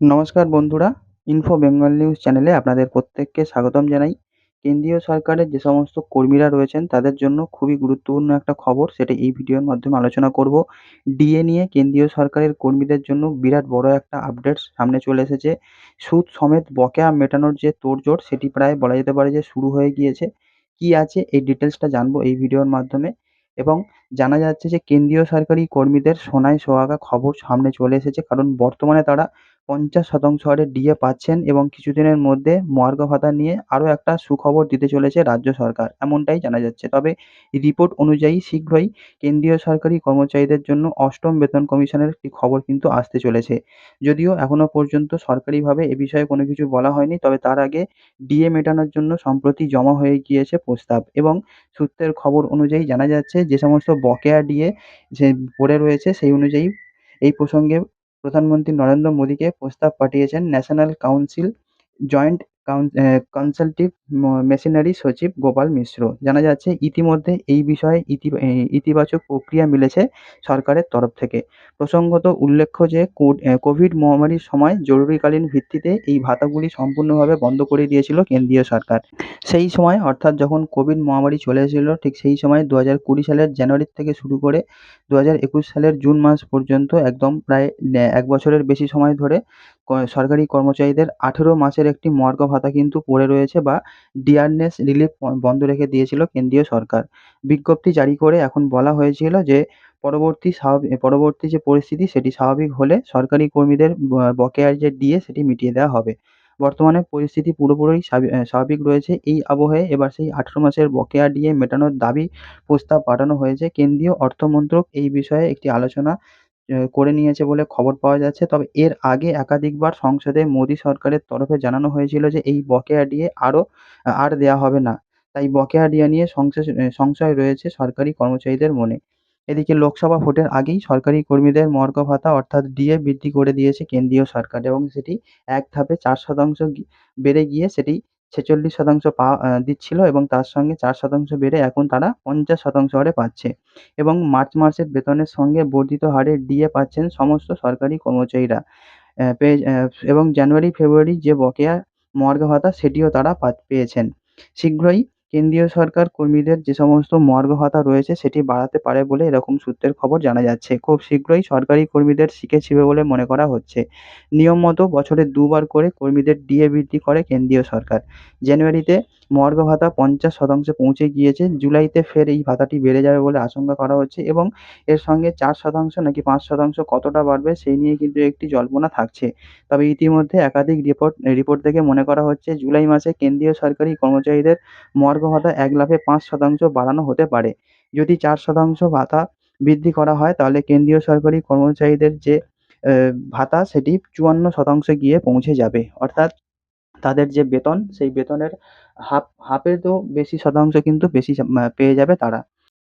নমস্কার বন্ধুরা info Bengal news চ্যানেলে আপনাদের প্রত্যেককে স্বাগতম জানাই। কেন্দ্রীয় সরকারের যে সমস্ত কর্মীরা রয়েছেন, তাদের জন্য খুবই গুরুত্বপূর্ণ একটা খবর, সেটা এই ভিডিওর মাধ্যমে আলোচনা করব। ডিএ নিয়ে কেন্দ্রীয় সরকারের কর্মীদের জন্য বিরাট বড় একটা আপডেট সামনে চলে এসেছে। সুদ সমেত বকেয়া মেটানোর যে তোড়জোড়, সেটি প্রায় বলা যেতে পারে যে শুরু হয়ে গিয়েছে। কি আছে এই ডিটেলসটা জানব এই ভিডিওর মাধ্যমে। এবং জানা যাচ্ছে যে, কেন্দ্রীয় সরকারি কর্মীদের সোনায় সোহাগা খবর সামনে চলে এসেছে, কারণ বর্তমানে তারা পঞ্চাশ শতাংশ হারে ডিএ পাচ্ছেন এবং কিছুদিনের মধ্যে মহার্ঘ ভাতা নিয়ে আরও একটা সুখবর দিতে চলেছে রাজ্য সরকার, এমনটাই জানা যাচ্ছে। তবে রিপোর্ট অনুযায়ী শীঘ্রই কেন্দ্রীয় সরকারি কর্মচারীদের জন্য অষ্টম বেতন কমিশনের একটি খবর কিন্তু আসতে চলেছে। যদিও এখনও পর্যন্ত সরকারিভাবে এ বিষয়ে কোনো কিছু বলা হয়নি, তবে তার আগে ডিএ মেটানোর জন্য সম্প্রতি জমা হয়ে গিয়েছে প্রস্তাব এবং সূত্রের খবর অনুযায়ী জানা যাচ্ছে যে সমস্ত বকেয়া ডিএ যে পড়ে রয়েছে সেই অনুযায়ী এই প্রসঙ্গে প্রধানমন্ত্রী নরেন্দ্র মোদীকে প্রস্তাব পাঠিয়েছেন ন্যাশনাল কাউন্সিল জয়েন্ট কাউন কনসালটেটিভ মেশিনারি সচিব গোপাল মিশ্র। জানা যাচ্ছে, ইতিমধ্যে এই বিষয়ে ইতি ইতিবাচক প্রক্রিয়া মিলেছে সরকারের তরফ থেকে। প্রসঙ্গত উল্লেখ্য যে কোভিড মহামারীর সময় জরুরিকালীন ভিত্তিতে এই ভাতাগুলি সম্পূর্ণভাবে বন্ধ করে দিয়েছিল কেন্দ্রীয় সরকার। সেই সময়, অর্থাৎ যখন কোভিড মহামারী চলে এসেছিল, ঠিক সেই সময় দু হাজার কুড়ি সালের জানুয়ারি থেকে শুরু করে দু হাজার একুশ সালের জুন মাস পর্যন্ত একদম প্রায় এক বছরের বেশি সময় ধরে সরকারি কর্মচারীদের আঠেরো মাসের একটি মহার্ঘ ভাতা কিন্তু পড়ে রয়েছে বা ডিয়ারনেস রিলিফ বন্ধ রেখে দিয়েছিল কেন্দ্রীয় সরকার। বিজ্ঞপ্তি জারি করে এখন বলা হয়েছিল যে, পরবর্তী স্বাভাবিক পরবর্তী যে পরিস্থিতি সেটি স্বাভাবিক হলে সরকারি কর্মীদের বকেয়ার যে ডিএ সেটি মিটিয়ে দেওয়া হবে। বর্তমানে পরিস্থিতি পুরোপুরি স্বাভাবিক রয়েছে। এই আবহে এবার সেই আঠেরো মাসের বকেয়া ডিএ মেটানোর দাবি প্রস্তাব পাঠানো হয়েছে। কেন্দ্রীয় অর্থমন্ত্রক এই বিষয়ে একটি আলোচনা করে নিয়েছে বলে খবর পাওয়া যাচ্ছে। তবে এর আগে একাধিকবার সংসদে মোদী সরকারের তরফে জানানো হয়েছিল যে এই বকেয়া ডিএ আরও আর দেওয়া হবে না। তাই বকেয়া ডিএ নিয়ে সংশয় রয়েছে সরকারি কর্মচারীদের মনে। এদিকে লোকসভা ভোটের আগেই সরকারি কর্মীদের মহার্ঘ ভাতা অর্থাৎ ডিএ বৃদ্ধি করে দিয়েছে কেন্দ্রীয় সরকার এবং সেটি এক ধাপে চার শতাংশ বেড়ে গিয়ে সেটি ছেচল্লিশ শতাংশ পা দিচ্ছিল এবং তার সঙ্গে চার শতাংশ বেড়ে এখন তারা পঞ্চাশ শতাংশ হারে পাচ্ছে। এবং মার্চ মাসের বেতনের সঙ্গে বর্ধিত হারে ডিএ পাচ্ছেন সমস্ত সরকারি কর্মচারীরা। পেয়ে এবং জানুয়ারি, ফেব্রুয়ারি যে বকেয়া মর্গ ভাতা সেটিও তারা পেয়েছেন। শীঘ্রই কেন্দ্রীয় সরকার কর্মীদের যে সমস্ত মহার্ঘ ভাতা রয়েছে সেটি বাড়াতে পারে বলে এরকম সূত্রের খবর জানা যাচ্ছে। খুব শীঘ্রই সরকারি কর্মীদের শিখে ছিবে বলে মনে করা হচ্ছে। নিয়ম মতো বছরে দুবার করে কর্মীদের ডিএ বৃদ্ধি করে কেন্দ্রীয় সরকার। জানুয়ারিতে মর্গ ভাতা পঞ্চাশ শতাংশে পৌঁছে গিয়েছে। জুলাইতে ফের এই ভাতাটি বেড়ে যাবে বলে আশঙ্কা করা হচ্ছে এবং এর সঙ্গে চার শতাংশ নাকি পাঁচ শতাংশ কতটা বাড়বে সেই নিয়ে কিন্তু একটি জল্পনা থাকছে। তবে ইতিমধ্যে একাধিক রিপোর্ট রিপোর্ট দেখে মনে করা হচ্ছে জুলাই মাসে কেন্দ্রীয় সরকারি কর্মচারীদের মহার্ঘ ভাতা এক লাফে পাঁচ শতাংশ বাড়ানো হতে পারে। যদি চার শতাংশ ভাতা বৃদ্ধি করা হয়, তাহলে কেন্দ্রীয় সরকারি কর্মচারীদের যে ভাতা, সেটি চুয়ান্ন শতাংশে গিয়ে পৌঁছে যাবে। অর্থাৎ তাদের যে বেতন, সেই বেতনের হাফ, হাফেরও বেশি শতাংশ কিন্তু বেশি পেয়ে যাবে তারা।